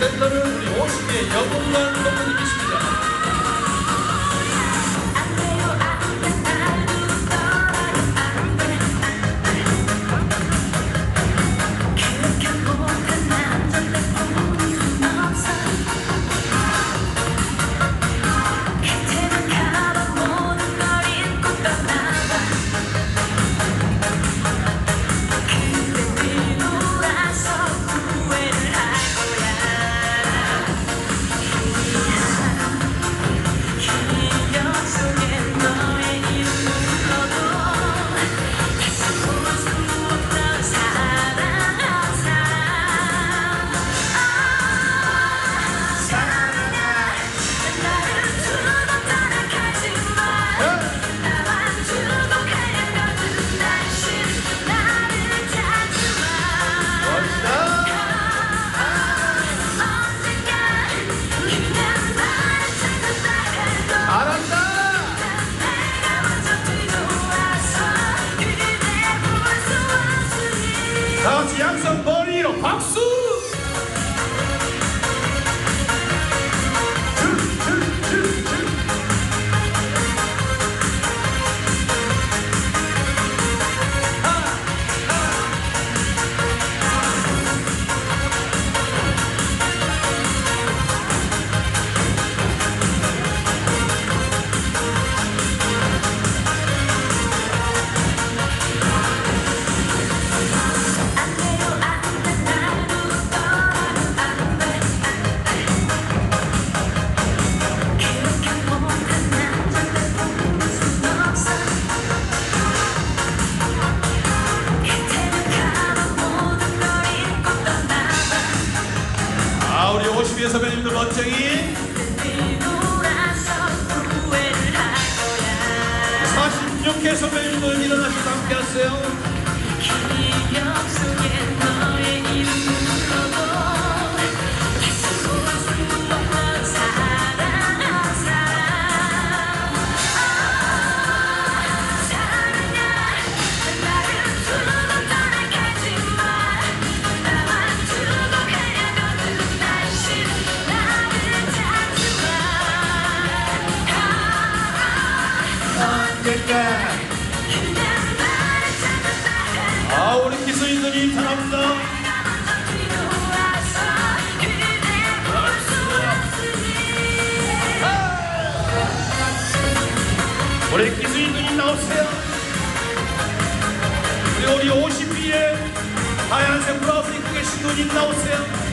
Gözetler ömrü hoş diye Yavrulardan hiçbir 주위의 선배님들 멋쟁이. 46회 선배님들 일어나서 함께 하세요. 아 우리 기수인들이 없으니 우리 기수인들이 나오세요. 우리 우리 50B의 하얀색 브라우스 입고 계신 누님 나오세요.